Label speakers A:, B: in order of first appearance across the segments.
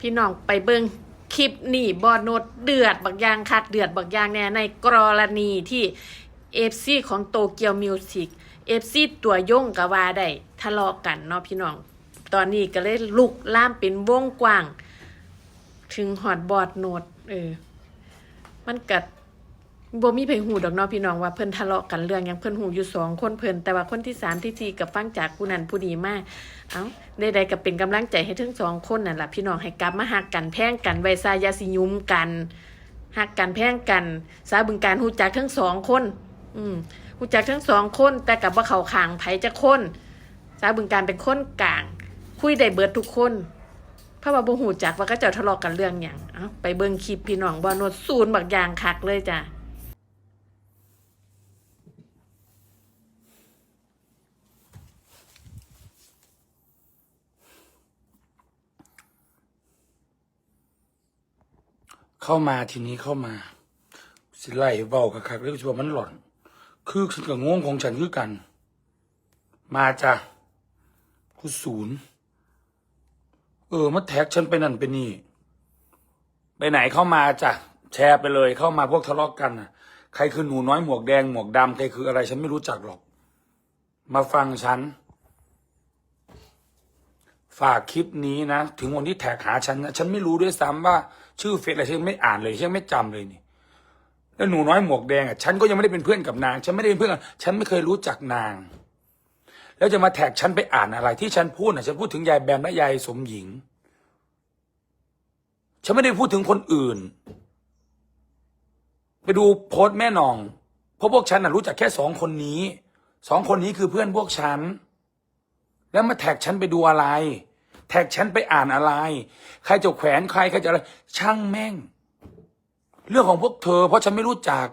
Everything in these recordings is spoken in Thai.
A: พี่น้องไปเบิ้งคลิปนี่บอโนดเดือดบักอยางคัดเดือดบักอยางแน่ในกรณีที่เอฟซีของโตเกียวมิวสิกเอฟซีตัวย่งกับว่าได้ทะเลาะกันเนาะพี่น้อง ตอนนี้ก็เลยลุกล่ามเป็นวงกว้าง ถึงหอดบอดโนดเออ มันกัด บ่มีไผหูดอกเนาะพี่น้องว่าเพิ่นทะเลาะกันเรื่องหยังเพิ่นหูอยู่สองคนเพิ่นแต่ว่าคนที่สามที่สี่กับฟังจากผู้นั้นผู้นี้มาเอ้าใดๆก็เป็นกำลังใจให้ทั้งสองคนนั่นล่ะพี่น้องให้กลับมาหักกันแพงกันไว้ซายาสิยุมกันหักกันแพงกันสาบึงการฮู้จักทั้งสองคน อืมฮู้จักทั้งสองคน แต่กับว่าเขาขางไผจะคนสาบึงการเป็นคนกลาง คุยได้เบิดทุกคนเพราะว่าบ่หูจักว่าก็จ้าทะเลาะกันเรื่องหยังเอ้าไปเบิ่งคลิปพี่น้องบ่โนดศูนย์บักอย่างคักเลยจ้ะ
B: เข้ามาทีนี้เข้ามา สิไล่เบาคักๆเรื่องชัวามันหล่อน คือฉันกับงงของฉันคือกัน มาจ้ะคุณศูนย์เออมาแท็กฉันไปนั่นไปนี่ ไปไหนเข้ามาจ้ะแชร์ไปเลยเข้ามาพวกทะเลาะกกันน่ะ ใครคือหนูน้อยหมวกแดงหมวกดำใครคืออะไรฉันไม่รู้จักหรอก มาฟังฉัน ฝากคลิปนี้นะ ถึงวันที่แท็กหาฉันนะฉันไม่รู้ด้วยซ้ำว่า ชื่อเฟซอะไรฉันไม่อ่านเลยฉันไม่จำเลยนี่ แล้วหนูน้อยหมวกแดงอะฉันก็ยังไม่ได้เป็นเพื่อนกับนาง ฉันไม่ได้เป็นเพื่อนฉันไม่เคยรู้จักนาง แล้วจะมาแท็กฉันไปอ่านอะไร ที่ฉันพูดน่ะฉันพูดถึงยายแบมและยายสมหญิง ฉันไม่ได้พูดถึงคนอื่น ไปดูโพสต์แม่นองเพราะพวกฉันน่ะรู้จักแค่สองคนนี้สองคนนี้คือเพื่อนพวกฉัน แล้วมาแท็กฉันไปดูอะไร แท็กฉันไปอ่านอะไร ใครจะแขวนใครใครจะอะไร ช่างแม่ง เรื่องของพวกเธอ เพราะฉันไม่รู้จัก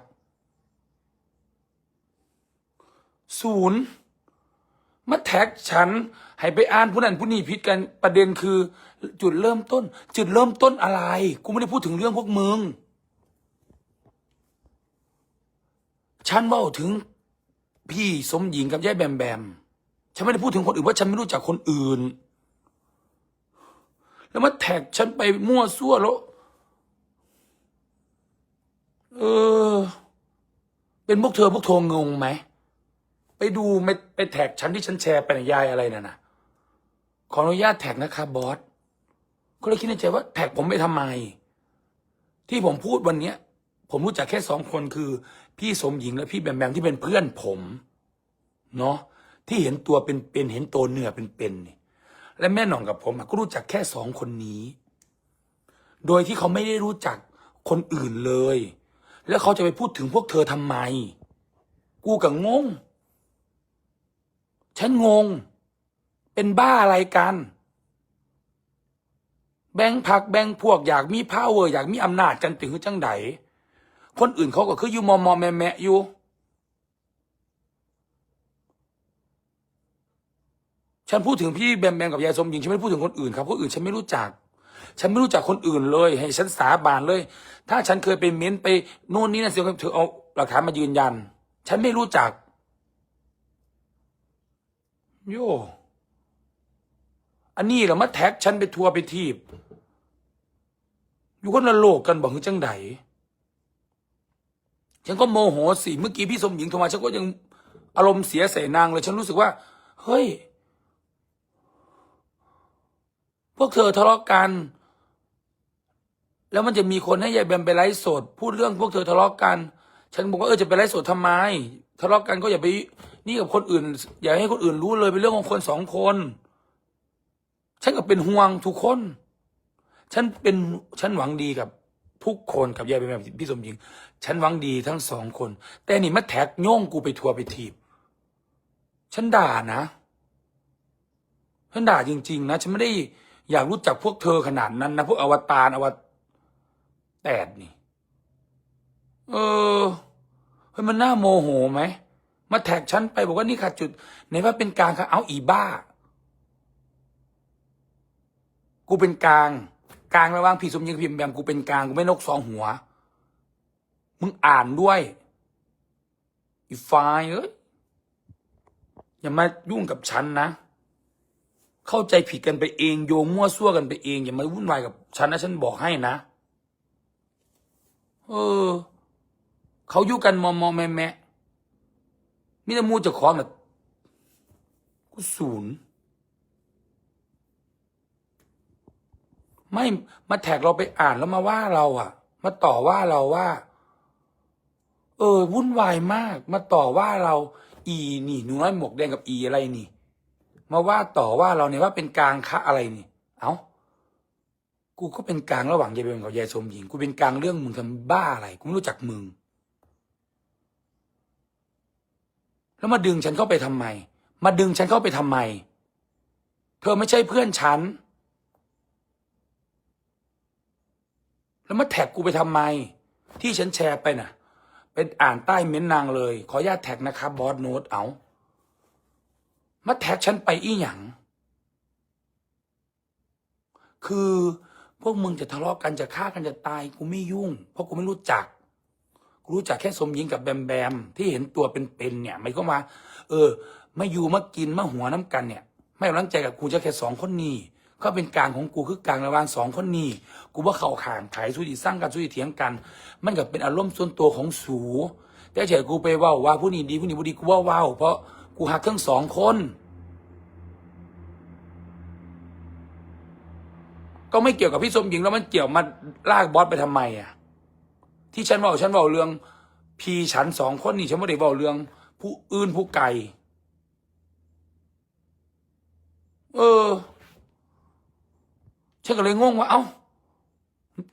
B: ศูนย์มาแท็กฉัน ให้ไปอ่านผู้นั้นผู้นี้พิดกันประเด็นคือ จุดเริ่มต้น จุดเริ่มต้นอะไร กูไม่ได้พูดถึงเรื่องพวกมึง ฉันว่าถึงพี่สมหญิงกับยายแบมแบม ฉันไม่ได้พูดถึงคนอื่นเพราะฉันไม่รู้จักคนอื่น แล้วมาแท็กฉันไปมั่วซั่วแล้ว เออ เป็นพวกเธอพวกโทงงไหม ไปดูไม่ไปแท็กฉันที่ฉันแชร์ไปในยายอะไรน่ะนะขออนุญาตแท็กนะครับบอสก็เลยคิดในใจว่าแท็กผมไปทำไม ที่ผมพูดวันเนี้ย ผมรู้จักแค่สองคนคือ พี่สมหญิงและพี่แบมแบมที่เป็นเพื่อนผม เนาะที่เห็นตัวเป็นเป็นเห็นตัวเนื้อเป็นเป็นนี่ และแม่หน่องกับผมก็รู้จักแค่สองคนนี้ โดยที่เขาไม่ได้รู้จักคนอื่นเลย แล้วเขาจะไปพูดถึงพวกเธอทำไม กูกับงง ฉันงง เป็นบ้าอะไรกัน แบ่งพักแบ่งพวกอยากมีพาวเวอร์อยากมีอำนาจกันถึงจังไดคนอื่นเขาก็คืออยู่มอมอแมแมอยู่ ฉันพูดถึงพี่แบมแบมกับยายสมหญิงฉันไม่ได้พูดถึงคนอื่นครับคนอื่นฉันไม่รู้จัก ฉันไม่รู้จักคนอื่นเลย ให้ฉันสาบานเลย ถ้าฉันเคยไปเม้นไปโน่นนี่นั่นเสียเธอเอาหลักฐานมายืนยัน ฉันไม่รู้จัก โยอันนี้เหรอมาแท็กฉันไปทัวร์ไปทีบ อยู่คนละโลกกันบอกคือจังไดฉันก็โมโหสิเมื่อกี้พี่สมหญิงโทรมาฉันก็ยังอารมณ์เสียใส่นางเลย ฉันรู้สึกว่า เฮ้ย พวกเธอทะเลาะกัน แล้วมันจะมีคนให้ยายแบมไปไลฟ์สด พูดเรื่องพวกเธอทะเลาะกัน ฉันบอกว่าเออจะไปไลฟ์สดทำไม ทะเลาะกันก็อย่าไปนี่กับคนอื่น อย่าให้คนอื่นรู้เลยเป็นเรื่องของคนสองคน ฉันก็เป็นห่วงทุกคน ฉันเป็นฉันหวังดีกับทุกคนกับยายแบมพี่สมหญิง ฉันหวังดีทั้งสองคน แต่นี่มาแท็กโย่งกูไปทัวร์ไปทีบ ฉันด่านะฉันด่าจริง ๆ นะ ฉันไม่ได้ อยากรู้จักพวกเธอขนาดนั้นนะพวกอวตารอวแตดนี่ เออเฮ้ยมันน่าโมโหไหมมาแท็กฉันไปบอกว่านี่ขาดจุดไหนว่าเป็นกลางค่ะเอาอีบ้า กูเป็นกลาง กลางระหว่างพี่สมยิงกับพิมพ์แบมกูเป็นกลางกูไม่นกสองหัว มึงอ่านด้วยอีไฟล์เอ้ยอย่ามายุ่งกับฉันนะ เข้าใจผิดกันไปเอง โยงมั่วซั่วกันไปเอง อย่ามาวุ่นวายกับฉันนะฉันบอกให้นะเออ เขาอยู่กันมอมอแม่แม่มิตรมูจะของน่ะกูศูนย์ไม่มาแท็กเราไปอ่านแล้วมาว่าเราอะมาต่อว่าเราว่า เออ วุ่นวายมาก มาต่อว่าเรา อีนี่หนูน้อยหมวกแดงกับอีอะไรนี่ มาว่าต่อว่าเราเนี่ยว่าเป็นกลางคะอะไรนี่ เอ้ากูก็เป็นกลางระหว่างยายเบลกับยายสมหญิง กูเป็นกลางเรื่องมึงทำบ้าอะไร กูไม่รู้จักมึง แล้วมาดึงฉันเข้าไปทำไม มาดึงฉันเข้าไปทำไม เธอไม่ใช่เพื่อนฉัน แล้วมาแท็กกูไปทำไม ที่ฉันแชร์ไปน่ะ เป็นอ่านใต้เม้นต์นางเลย ขออนุญาตแท็กนะครับบอสโน้ตเอ้า มาแท็กฉันไปอีหยัง คือพวกมึงจะทะเลาะกันจะฆ่ากันจะตายกูไม่ยุ่ง เพราะกูไม่รู้จัก กูรู้จักแค่สมหญิงกับแบมแบม ที่เห็นตัวเป็นๆเนี่ยไม่ก็มา เออมาอยู่มากินมาหัวน้ำกันเนี่ย ไม่รังใจกับกูจะแค่สองคนนี้ก็เป็นกลางของกูคือกลางระหว่างสองคนนี้กูว่าเข้าขางไถ่สู้ดีสร้างกันสู้ดีเถียงกัน มันก็เป็นอารมณ์ส่วนตัวของสู แต่เฉยกูไปว่าว่าผู้นี้ดีผู้นี้ผู้ดีกูว่าว่าเพราะ กูหักทั้งสองคน ก็ไม่เกี่ยวกับพี่สมหญิงแล้วมันเกี่ยวมาลากบอสไปทำไมอะ ที่ฉันบอกฉันบอกเรื่อง พี่ฉันสองคนนี่ฉันไม่ได้บอกเรื่อง ผู้อื่นผู้ไกลเออ ฉันก็เลยงงว่า เอ้า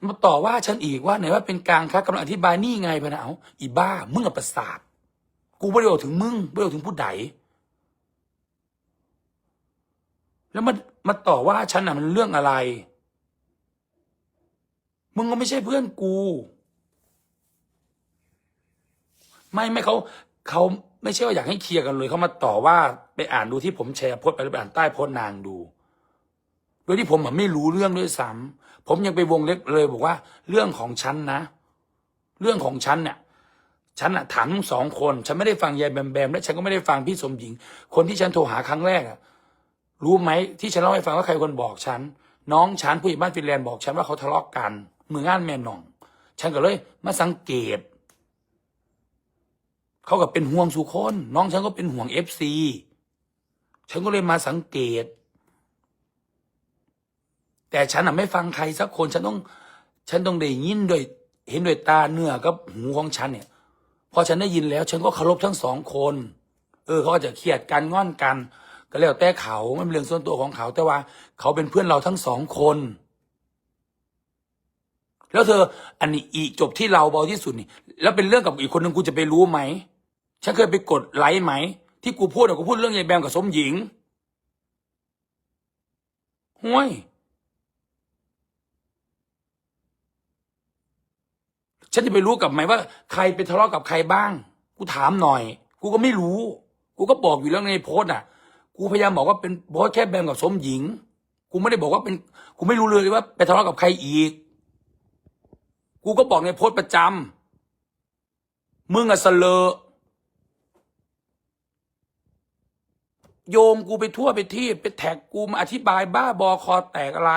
B: มาต่อว่าฉันอีกว่าไหนว่าเป็นกลางครับกำลังอธิบายนี่ไงพะนะเอาอีบ้า มึงกับประสาท กูไม่ได้บอกถึงมึงไม่ได้บอกถึงผู้ใดแล้วมามาต่อว่าฉันอะมันเรื่องอะไร มึงก็ไม่ใช่เพื่อนกู ไม่ไม่เขาเขาไม่ใช่ว่าอยากให้เคลียร์กันเลยเขามาต่อว่าไปอ่านดูที่ผมแชร์โพสไปแล้วไปอ่านใต้โพสนางดู โดยที่ผมอะไม่รู้เรื่องด้วยซ้ำผมยังไปวงเล็บเลยบอกว่า เรื่องของฉันนะ เรื่องของฉันเนี่ย ฉันอะถามทั้งสองคน ฉันไม่ได้ฟังยายแบมแบมและฉันก็ไม่ได้ฟังพี่สมหญิง คนที่ฉันโทรหาครั้งแรกอะรู้ไหมที่ฉันเล่าให้ฟังว่าใครคนบอกฉัน น้องฉันผู้ใหญ่บ้านฟินแลนด์บอกฉันว่าเขาทะเลาะกันมืองานแม่หนอง ฉันก็เลย มาสังเกต เขาก็เป็นห่วงสุคน น้องฉันก็เป็นห่วงเอฟซีฉันก็เลยมาสังเกต แต่ฉันอะไม่ฟังใครสักคน ฉันต้อง ฉันต้องได้ยินด้วยเห็นด้วยตาเนื้อกับหูของฉันเนี่ย พอฉันได้ยินแล้ว ฉันก็เคารพทั้งสองคน เออเขาอาจจะเครียดกันงอนกัน ก็แล้วแต่เขาไม่เป็นเรื่องส่วนตัวของเขา แต่ว่า เขาเป็นเพื่อนเราทั้งสองคน แล้วเธอ อันนี้อีจบที่เราเบาที่สุดนี่ แล้วเป็นเรื่องกับอีกคนหนึ่งกูจะไปรู้ไหม ฉันเคยไปกดไลค์ไหม ที่กูพูดกูพูดเรื่องยายแบมกับสมหญิงห่วย ฉันจะไปรู้กับไหมว่า ใครไปทะเลาะกับใครบ้าง กูถามหน่อย กูก็ไม่รู้ กูก็บอกอยู่แล้วในโพสต์อะ กูพยายามบอกว่าเป็นโพสต์แค่แบมกับสมหญิง กูไม่ได้บอกว่าเป็น กูไม่รู้เลยว่า ไปทะเลาะกับใครอีก กูก็บอกในโพสต์ประจำมึงอะเสลอโยงกูไปทั่วไปที่ไปแท็กกูมาอธิบายบ้าบอคอแตกอะไร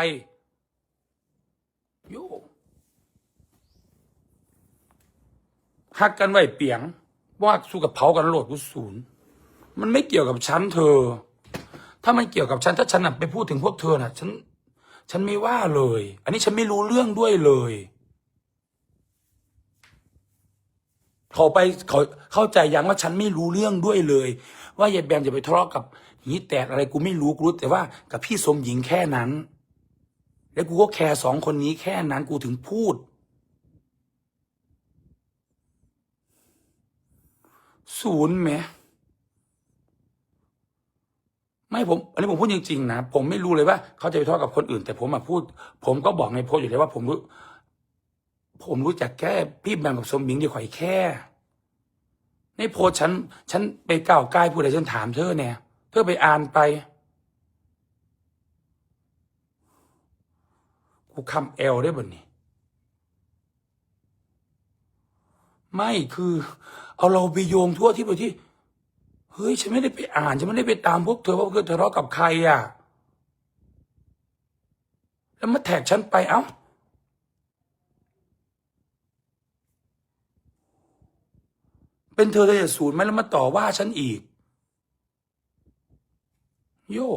B: โยง หักกันไว้เปียงว่าสู้กับเผากันโหลดกูศูนย์มันไม่เกี่ยวกับฉันเธอ ถ้ามันเกี่ยวกับฉันถ้าฉันนะไปพูดถึงพวกเธอน่ะ ฉัน ฉันไม่ว่าเลย อันนี้ฉันไม่รู้เรื่องด้วยเลยเขาไปเขาเข้าใจยังว่าฉันไม่รู้เรื่องด้วยเลย ว่ายายแบมจะไปทะเลาะกับหีแตกอะไรกูไม่รู้กูรู้แต่ว่ากับพี่สมหญิงแค่นั้น แล้วกูก็แคร์สองคนนี้แค่นั้นกูถึงพูด ศูนย์แหมไม่ผม อันนี้ผมพูดจริงๆนะผมไม่รู้เลยว่า เขาจะไปทะเลาะกับคนอื่น แต่ผมมาพูด ผมก็บอกในโพสอยู่แล้วว่า ผมรู้ ผมรู้จักแค่พี่แบมกับสมิงดีกว่าอีกแค่ ในโพสฉัน ฉันไปก้าวใกล้ผู้ใดฉันถามเธอเนี่ยเธอไปอ่านไปกูคำเอลได้บ่นี่ไม่คือ เอาเราไปโยงทั่วที่ไปที่เฮ้ยฉันไม่ได้ไปอ่านฉันไม่ได้ไปตามพวกเธอว่าเธอทะเลาะกับใครอะ แล้วมาแท็กฉันไปเอ้าเป็นเธอเธอจะสูญไหมแล้วมาต่อว่าฉันอีก โย่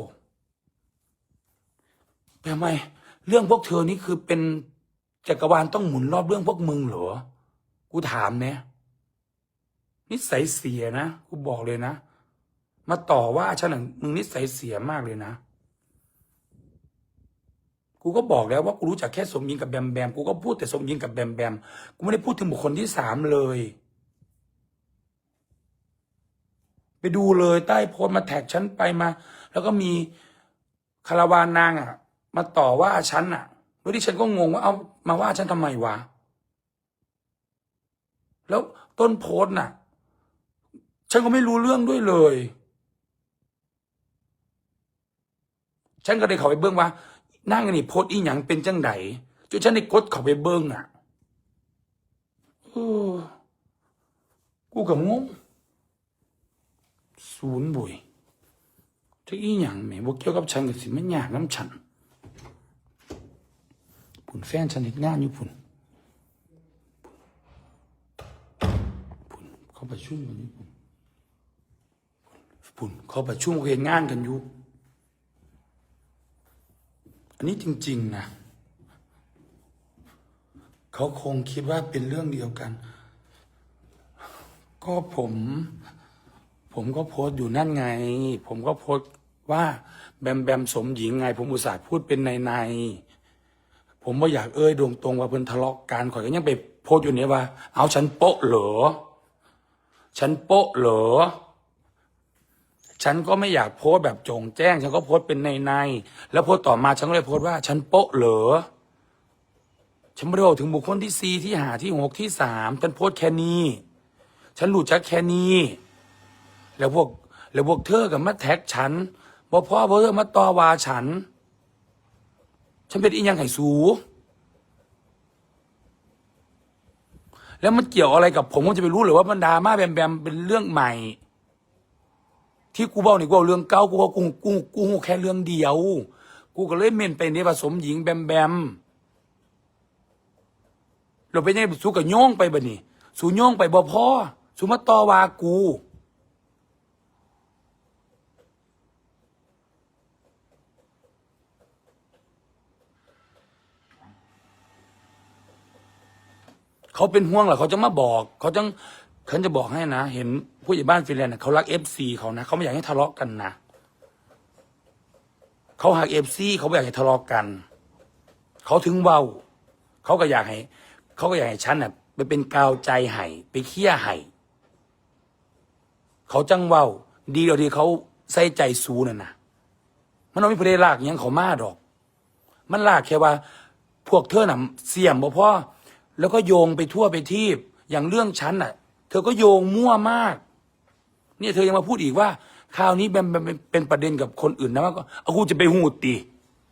B: ทำไม เรื่องพวกเธอนี่คือเป็นจักรวาลต้องหมุนรอบเรื่องพวกมึงเหรอ กูถามเนี่ย นิสัยเสียนะกูบอกเลยนะ มาต่อว่าฉันน่ะมึงนิสัยเสียมากเลยนะ กูก็บอกแล้วว่ากูรู้จักแค่สมยิงกับแบมแบมกูก็พูดแต่สมยิงกับแบมแบมกูไม่ได้พูดถึงบุคคลที่สามเลย ไปดูเลยใต้โพสต์มาแท็กฉันไปมา แล้วก็มีคาราวานนางอะ มาต่อว่าฉันอะโดยที่ฉันก็งงว่าเอามาว่าฉันทำไมวะแล้วต้นโพสต์น่ะ ฉันก็ไม่รู้เรื่องด้วยเลย ฉันก็เลยเข้าไปเบิ้งว่านั่งกันนี่โพสอีหยังเป็นจังไดจนฉันได้กดเข้าไปเบิ้งอะออกูกับงงศูนย์บุยจะอีหยังแหม่บ่เกี่ยวกับฉันก็สิมันยากน้ำฉันผุ่นแฟนฉันเฮ็ดงานอยู่ผุนผุ่นเขาประชุมกันอยู่ผุน ผุนเขาประชุมเขาเฮ็ดงานกันอยู่ อันนี้จริง ๆ นะ เขาคงคิดว่าเป็นเรื่องเดียวกัน ก็ผม ผมก็โพสต์อยู่นั่นไง ผมก็โพสต์ว่าแบมแบมสมหญิงไง ผมอุตส่าห์พูดเป็นในในๆผมว่าอยากเอ้ยดวงตรงว่าเพิ่นทะเลาะกันข่อยก็ยังไปโพสต์อยู่เนี่ยว่า เอาฉันโป๊ะเหรอ ฉันโป๊ะเหรอ ฉันก็ไม่อยากโพสแบบจงแจ้ง ฉันก็โพสเป็นในในๆแล้วโพสต่อมาฉันก็เลยโพสว่า ฉันโป๊ะเหรอฉันไม่ได้บอกถึงบุคคลที่สี่ที่หาที่หกที่สามฉันโพสแค่นี้ ฉันรู้จักแค่นี้ แล้วพวกแล้วพวกเธอกับมาแท็กฉันบ่พ่อบ่เธอมาต่อว่าฉัน ฉันเป็นอีหยังไห้สู แล้วมันเกี่ยวอะไรกับผมผมจะไปรู้หรือว่ามันดราม่าแบมแบมเป็นเรื่องใหม่ ที่กูบอกนี่กูเอาเรื่องเก่ากูว่ากูกูกูแค่เรื่องเดียว กูก็เลยเม่นไปในผสมหญิงแบมแบมเราไปยังไงสู้กับโย่งไปบ่นี่สู้โย่งไปบ่พ่อสู้มาต่อว่ากูเขาเป็นห่วงเหรอเขาจะมาบอก เขาจังฉันจะบอกให้นะ เห็น ผู้ใหญ่บ้านฟินแลนด์น่ะเขารักเอฟซีเขานะเขาไม่อยากให้ทะเลาะกันนะเขาหักเอฟซีเขาไม่อยากให้ทะเลาะกัน เขาถึงเว้าเขาก็อยากให้เขาก็อยากให้ฉันน่ะไปเป็นกาวใจให้ไปเคี่ยให้เขาจังเว้า ดีเดียวที่เขาใส่ใจสูน่ะนะมันไม่มีประเด็นลากอิหยังเขามาดอก มันลากแค่ว่า พวกเธอน่ะเสี่ยมบ่พ่อแล้วก็โยงไปทั่วไปทีบอย่างเรื่องฉันน่ะ เธอก็โยงมั่วมาก เนี่ยเธอยังมาพูดอีกว่าคราวนี้แบมแบมเป็นเป็นประเด็นกับคนอื่นนะว่าก็เอากูจะไปหูดตี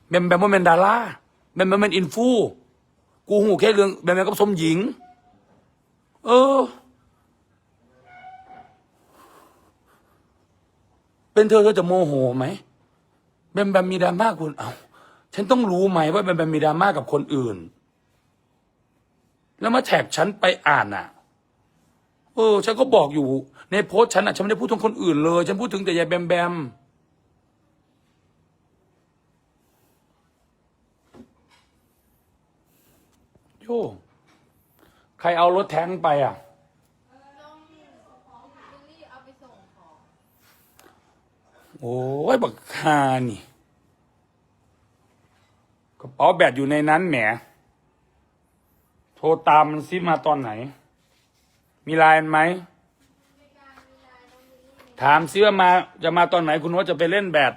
B: แบมแบมว่าเป็นดาราแบมแบมเป็นอินฟูกูหูแค่เรื่องแบมแบมกับสมหญิง เออ เป็นเธอเธอจะโมโหไหมแบมแบมมีดราม่าคุณเอาฉันต้องรู้ไหมว่าแบมแบมมีดราม่ากับคนอื่น แล้วมาแท็กฉันไปอ่านอะ เออ ฉันก็บอกอยู่ ในโพสต์ฉันอะฉันไม่ได้พูดถึงคนอื่นเลย ฉันพูดถึงแต่ยายแบมแบมโยใครเอารถแท้งไปอะ โอ้ยบักคานี่กระเป๋าแบตอยู่ในนั้นแหม โทรตามมันซิมาตอนไหน มีไลน์ไหม ถามซิว่ามาจะมาตอนไหนคุณว่าจะไปเล่นแบด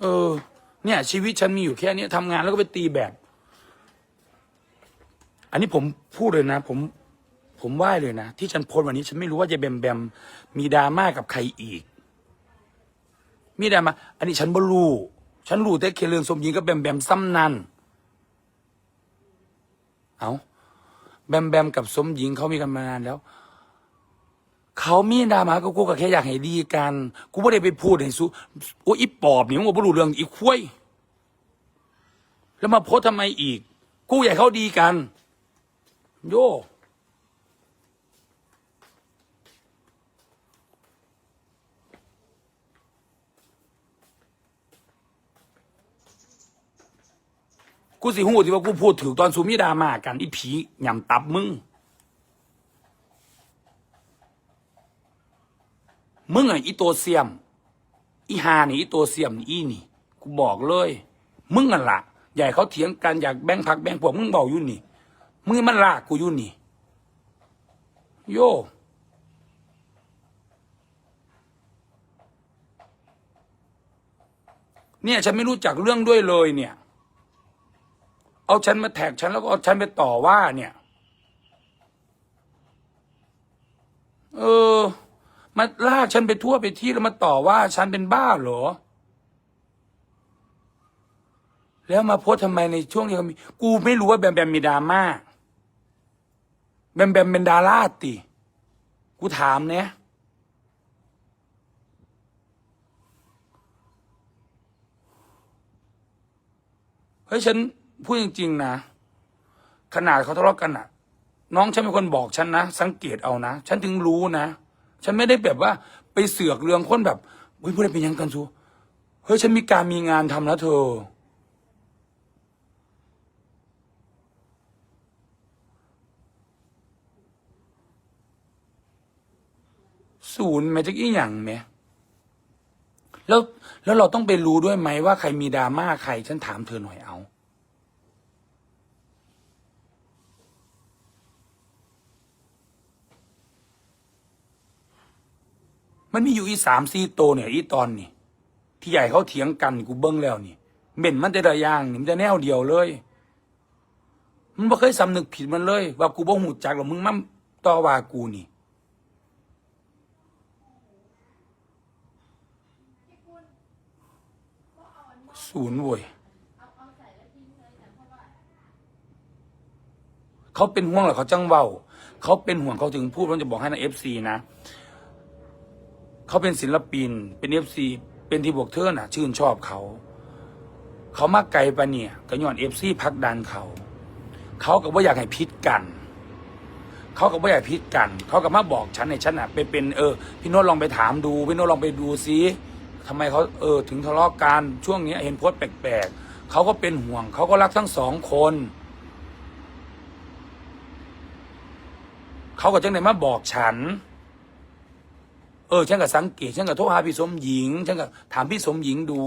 B: เออ เนี่ย ชีวิตฉันมีอยู่แค่นี้ทำงานแล้วก็ไปตีแบดอันนี้ผมพูดเลยนะ ผม ผมไหว้เลยนะ ที่ฉันโพสวันนี้ ฉันไม่รู้ว่าจะแบมแบม มีดราม่ากับใครอีก มีดราม่าอันนี้ฉันบ่รู้ ฉันรู้แต่เคเรื่องสมหญิงกับแบมแบมซ้ำนัน เอาแบมแบมกับสมหญิงเขามีกันมานานแล้ว เขามีดราม่ากูกูก็แค่อยากให้ดีกัน กูไม่ได้ไปพูดให้สู้โอ้อีปอบนี่มึงบอกรู้เรื่องอีคุ้ยแล้วมาโพสทำไมอีก กูอยากให้เขาดีกัน โย กูสิหูที่ว่ากูพูดถึงตอนซูมิดามากันอีผีหยำตับมึง มึงไงอีตัวเสียม อีฮานี่อีตัวเสียมอีนี่ กูบอกเลย มึงอะละใหญ่เขาเถียงกันอยากแบ่งพักแบ่งพวกมึงเบาอยู่นี่ มึงมันลากกูอยู่นี่ โยเนี่ยฉันไม่รู้จักเรื่องด้วยเลยเนี่ย เอาฉันมาแท็กฉันแล้วก็เอาฉันไปต่อว่าเนี่ย เออมาลากฉันไปทั่วไปที่แล้วมาต่อว่าฉันเป็นบ้าเหรอ แล้วมาโพสทำไมในช่วงที่เขามี กูไม่รู้ว่าแบมแบมมีดราม่าแบมแบมเป็นดาราติ กูถามเนี่ยเฮ้ยฉัน พูดจริง ๆ นะ ขนาดเขาทะเลาะกันอะน้องฉันเป็นคนบอกฉันนะ สังเกตเอานะ ฉันถึงรู้นะ ฉันไม่ได้แบบว่าไปเสือกเรื่องคนแบบเฮ้ยพูดอะไรเป็นยังกันซูเฮ้ยฉันมีการมีงานทำแล้วเธอ ศูนย์แมจะกี่อย่างไหมแล้วแล้วเราต้องไปรู้ด้วยไหมว่าใครมีดราม่าใคร ฉันถามเธอหน่อยอา มันมีอยู่อีสามสี่โตเนี่ยอีตอนนี่ที่ใหญ่เขาเถียงกันกูเบิ้งแล้วนี่เหม็นมันแต่ละอย่างนี่มันจะแนวเดียวเลย มันบ่เคยสำนึกผิดมันเลย ว่ากูบ่หูจักหรอกมึงมั่มต่อว่ากูนี่ ศูนย์โว้ยเขาเป็นห่วงเหรอเขาจังเว้าเขาเป็นห่วงเขาถึงพูดว่าจะบอกให้นะเอฟซีนะ เขาเป็นศิลปิน เป็นเอฟซีเป็นที่บวกเธอน่ะ ชื่นชอบเขา เขามากไกลปะเนี่ยก็ย้อนเอฟซีพักดันเขา เขาก็ว่าอยากให้พิษกัน เขาก็ไม่อยากพิษกัน เขาก็มาบอกฉันในฉันอะไปเป็นเออพี่โน้ตลองไปถามดูพี่โน้ตลองไปดูซิทำไมเขาเออถึงทะเลาะกันช่วงนี้เห็นโพสต์แปลกๆเขาก็เป็นห่วง เขาก็รักทั้งสองคนเขาก็จังไหนมาบอกฉัน เออฉันก็สังเกตฉันก็โทรหาพี่สมหญิงฉันก็ถามพี่สมหญิงดู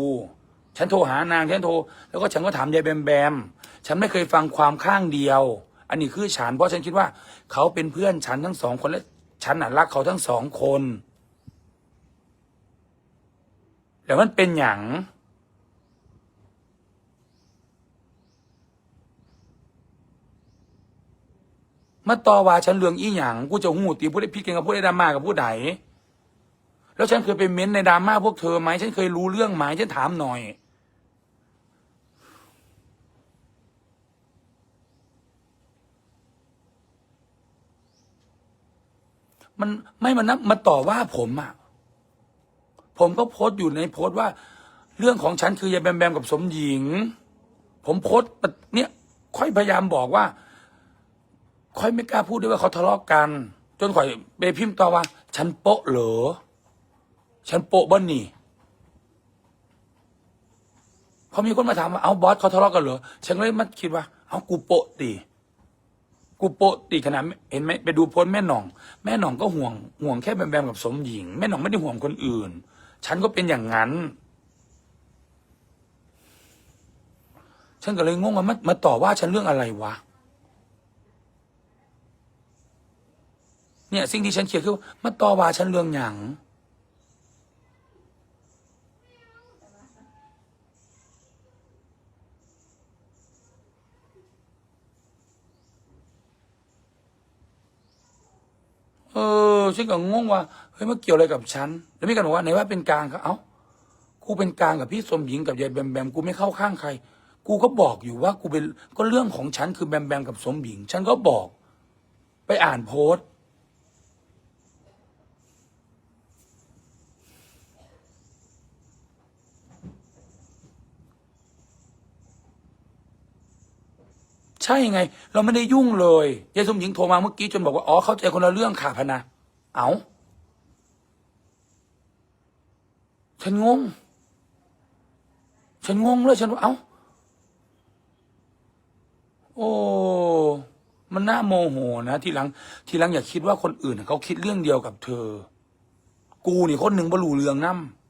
B: ฉันโทรหานางฉันโทรแล้วก็ฉันก็ถามยายแบมแบม ฉันไม่เคยฟังความข้างเดียว อันนี้คือฉันเพราะฉันคิดว่า เขาเป็นเพื่อนฉันทั้งสองคนและฉันน่ะรักเขาทั้งสองคนแต่มันเป็นอย่างมาต่อว่าฉันเรื่องอีหยังกูจะหูตีพูดได้พิดกันกับพูดได้ดราม่ากับผู้ใด แล้วฉันเคยไปเม้นต์ในดราม่าพวกเธอไหมฉันเคยรู้เรื่องไหมฉันถามหน่อย มันไม่มานับมาต่อว่าผมอะ ผมก็โพสต์อยู่ในโพสต์ว่า เรื่องของฉันคือยายแบมแบมกับสมหญิง ผมโพสต์เนี่ย ค่อยพยายามบอกว่า ค่อยไม่กล้าพูดด้วยว่าเขาทะเลาะกัน จนข่อยไปพิมพ์ต่อว่า ฉันโป๊ะเหรอ ฉันโปะบ้านนี่พอมีคนมาถามว่าเอาบอสเขาทะเลาะกันเหรอฉันเลยมาคิดว่า เอากูโปะตีกูโปะตีขนาดเห็นไหมไปดูโพสแม่หน่อง แม่หน่องก็ห่วงห่วงแค่แบมแบมกับสมหญิง แม่หน่องไม่ได้ห่วงคนอื่น ฉันก็เป็นอย่างนั้น ฉันก็เลยงงว่ามามาต่อว่าฉันเรื่องอะไรวะเนี่ยสิ่งที่ฉันเขียนคือมาต่อว่าฉันเรื่องหยัง ฉันก็งงว่าเฮ้ยมันเกี่ยวอะไรกับฉันแล้วมีกันบอกว่าไหนว่าเป็นกลางครัเอ้ากูเป็นกลางกับพี่สมหญิงกับยายแบมแบมกูไม่เข้าข้างใคร กูก็บอกอยู่ว่ากูเป็นก็เรื่องของฉันคือแบมแบมกับสมหญิง ฉันก็บอก ไปอ่านโพสต์ใช่ไง เราไม่ได้ยุ่งเลยยายสมหญิงโทรมาเมื่อกี้จนบอกว่า อ๋อ เขาเจอคนละเรื่องขาพนะ เอาฉันงง ฉันงงเลยฉันว่าเอ้าโอ้ มันน่าโมโหนะ ทีหลัง ทีหลังอย่าคิดว่าคนอื่นเขาคิดเรื่องเดียวกับเธอ กูนี่คนหนึ่งบรรลุเรื่องน้ำ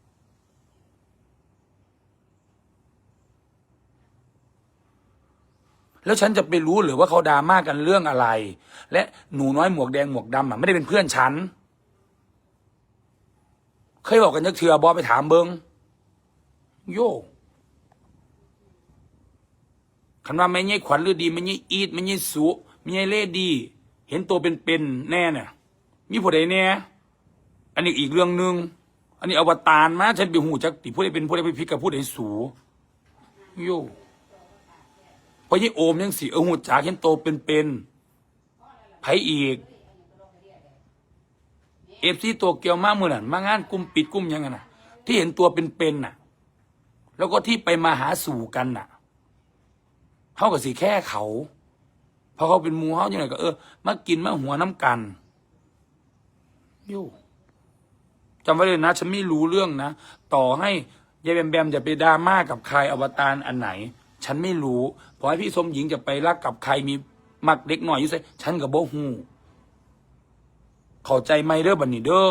B: แล้วฉันจะไปรู้หรือว่าเขาดราม่ากันเรื่องอะไร และหนูน้อยหมวกแดงหมวกดำอะไม่ได้เป็นเพื่อนฉัน เคยบอกกันจักเถื่อบอไปถามเบิงโย่คันว่าไม่ใช่ขวัญหรือดีไม่ใช่อีดไม่ใช่สุไม่ใช่เล่ดี เห็นตัวเป็นๆแน่เนี่ยมีผู้ใดแน่อันนี้อีกเรื่องหนึ่งอันนี้อวตารมาฉันไปหูจักติผู้ใดเป็นผู้ใดไปพิกกับผู้ใดสูโย่ พราะยี่โอมยังสิเออหูจักเห็นโตเป็นๆไผอีกเอฟซีตัวเกียวมากมือนั่นมางานกลุ่มปิดกลุ่มยังไงน่ะที่เห็นตัวเป็นๆน่ะ แล้วก็ที่ไปมาหาสู่กันน่ะเขากับสีแค่เขาเพราะเขาเป็นมูเขาอย่างไรก็เออมากินมาหัวน้ำกันโย่จำไว้เลยนะฉันไม่รู้เรื่องนะ ต่อให้ยายแบมแบมจะไปดราม่ากับใครอวตารอันไหน ฉันไม่รู้พอให้พี่สมหญิงจะไปรักกับใครมีมักเด็กหน่อยอยู่ใส่ฉันกับโบฮูเข้าใจไหมเด้อบันนี้เด้อ